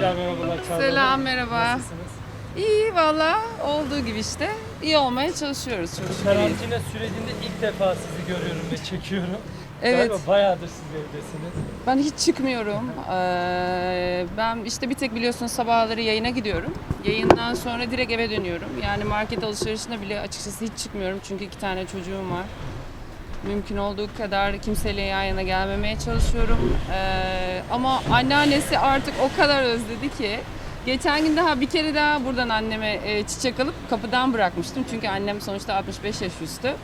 Merhaba. Nasılsınız? İyi valla olduğu gibi işte. İyi olmaya çalışıyoruz çok şükür. Karantina sürecinde ilk defa sizi görüyorum ve çekiyorum. Evet. Galiba bayağıdır siz evdesiniz. Ben hiç çıkmıyorum. Ee, ben işte bir tek biliyorsunuz sabahları yayına gidiyorum. Yayından sonra direkt eve dönüyorum. Yani market alışverişine bile açıkçası hiç çıkmıyorum. Çünkü iki tane çocuğum var. Mümkün olduğu kadar kimseyle yan yana gelmemeye çalışıyorum. Ee, ama anneannesi artık o kadar özledi ki. Geçen gün daha bir kere daha buradan anneme e, çiçek alıp kapıdan bırakmıştım. Çünkü annem sonuçta 65 yaş üstü.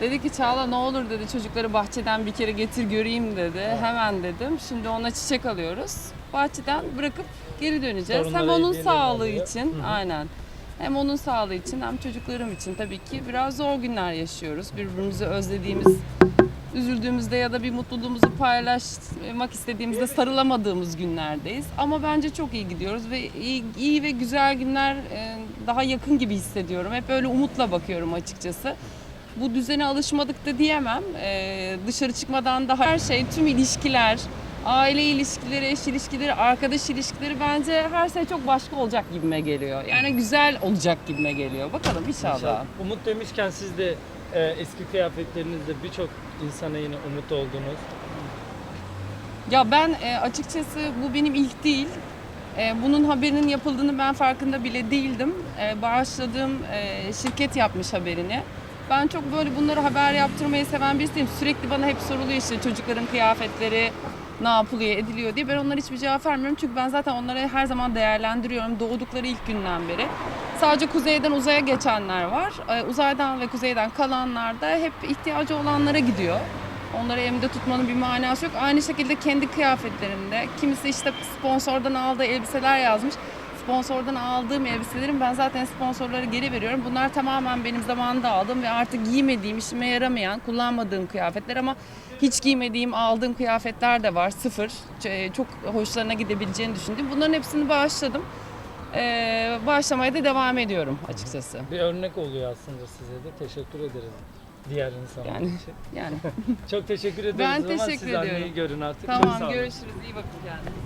Dedi ki Çağla ne olur dedi çocukları bahçeden bir kere getir göreyim dedi. Hemen dedim. Şimdi ona çiçek alıyoruz. Bahçeden bırakıp geri döneceğiz. Hem onun sağlığı için Hı hı. aynen. Hem onun sağlığı için hem çocuklarım için tabii ki biraz zor günler yaşıyoruz. Birbirimizi özlediğimiz, üzüldüğümüzde ya da bir mutluluğumuzu paylaşmak istediğimizde sarılamadığımız günlerdeyiz. Ama bence çok iyi gidiyoruz ve iyi, iyi ve güzel günler e, daha yakın gibi hissediyorum. Hep öyle umutla bakıyorum açıkçası. Bu düzene alışmadık da diyemem. Ee, dışarı çıkmadan daha her şey, tüm ilişkiler, aile ilişkileri, eş ilişkileri, arkadaş ilişkileri bence her şey çok başka olacak gibime geliyor. Yani güzel olacak gibime geliyor. Bakalım inşallah. İnşallah. Umut demişken siz de e, eski kıyafetlerinizle birçok insana yine umut oldunuz. Ya ben e, açıkçası bu benim ilk değil. E, bunun haberinin yapıldığını ben farkında bile değildim. E, bağışladığım e, şirket yapmış haberini. Ben çok böyle bunları haber yaptırmayı seven birisiyim. Sürekli bana hep soruluyor işte çocukların kıyafetleri ne yapılıyor, ediliyor diye. Ben onlara hiçbir cevap vermiyorum. Çünkü ben zaten onları her zaman değerlendiriyorum doğdukları ilk günden beri. Sadece kuzeyden uzaya geçenler var. E, uzaydan ve kuzeyden kalanlar da hep ihtiyacı olanlara gidiyor. Onları elimde tutmanın bir manası yok. Aynı şekilde kendi kıyafetlerimde. Kimisi işte sponsordan aldığı elbiseler yazmış. Sponsordan aldığım elbiselerin ben zaten sponsorlara geri veriyorum. Bunlar tamamen benim zamanında aldığım ve artık giymediğim, işime yaramayan, kullanmadığım kıyafetler ama hiç giymediğim, aldığım kıyafetler de var. Sıfır. Ç- Çok hoşlarına gidebileceğini düşündüm. Bunların hepsini bağışladım. Ee, bağışlamaya da devam ediyorum açıkçası. Bir örnek oluyor aslında size de. Teşekkür ederiz diğer insanlar Yani. için. Yani Çok teşekkür ederiz. Ben teşekkür siz anneyi ediyorum. görün artık. Tamam görüşürüz. İyi bakın kendinize.